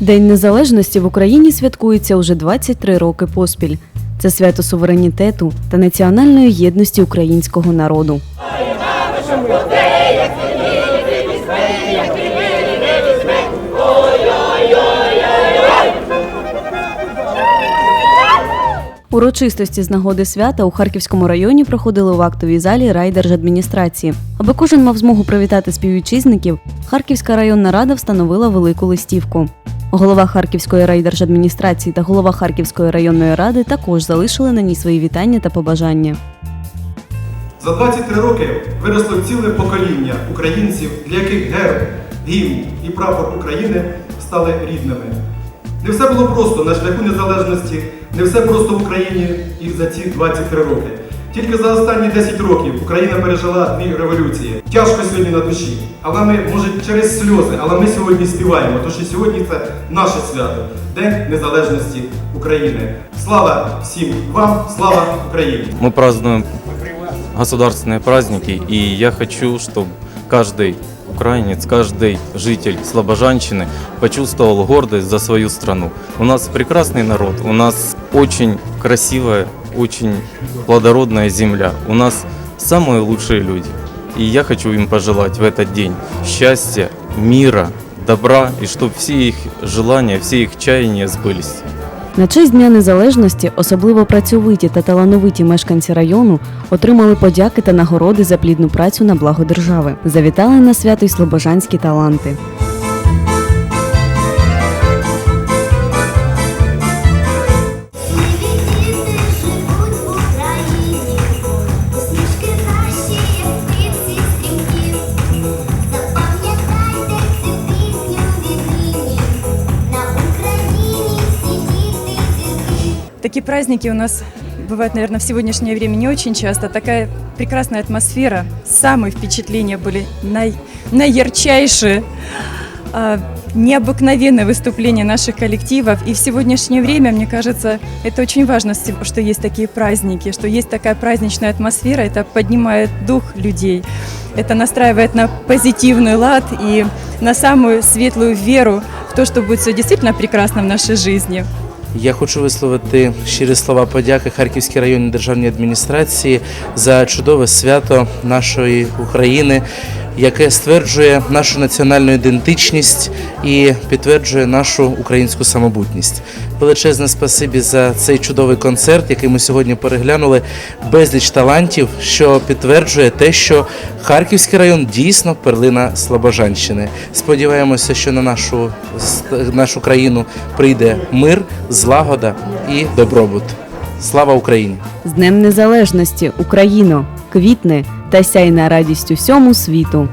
День незалежності в Україні святкується уже 23 роки поспіль. Це свято суверенітету та національної єдності українського народу. Урочистості з нагоди свята у Харківському районі проходили в актовій залі райдержадміністрації. Аби кожен мав змогу привітати співвітчизників, Харківська районна рада встановила велику листівку. Голова Харківської райдержадміністрації та голова Харківської районної ради також залишили на ній свої вітання та побажання. За 23 роки виросло ціле покоління українців, для яких герб, гімн і прапор України стали рідними. Не все було просто на шляху незалежності, не все просто в Україні і за ці 23 роки. Тільки за останні 10 років Україна пережила дві революції. Тяжко сьогодні на душі, але ми, може, через сльози, але ми сьогодні співаємо, тому що сьогодні це наше свято День Незалежності України. Слава всім вам, слава Україні! Мы празднуем государственные праздники, и я хочу, чтобы каждый украинец, каждый житель Слобожанщины почувствовал гордость за свою страну. У нас прекрасный народ, у нас очень красивая, очень плодородная земля, у нас самые лучшие люди. И я хочу им пожелать в этот день счастья, мира, добра, и чтобы все их желания, все их чаяния сбылись. На честь Дня Незалежності особливо працьовиті та талановиті мешканці району отримали подяки та нагороди за плідну працю на благо держави. Завітали на свято й слобожанські таланти. Такие праздники у нас бывают, наверное, в сегодняшнее время не очень часто. Такая прекрасная атмосфера. Самые впечатления были най- наярчайшие. А, Необыкновенное выступление наших коллективов. И в сегодняшнее время, мне кажется, это очень важно, что есть такие праздники, что есть такая праздничная атмосфера. Это поднимает дух людей. Это настраивает на позитивный лад и на самую светлую веру в то, что будет все действительно прекрасно в нашей жизни. Я хочу висловити щирі слова подяки Харківській районній державній адміністрації за чудове свято нашої України, яке стверджує нашу національну ідентичність і підтверджує нашу українську самобутність. Величезне спасибі за цей чудовий концерт, який ми сьогодні переглянули. Безліч талантів, що підтверджує те, що Харківський район дійсно перлина Слобожанщини. Сподіваємося, що на нашу, нашу країну прийде мир, злагода і добробут. Слава Україні! З Днем Незалежності Україно! Квітне та сяй на радість усьому світу!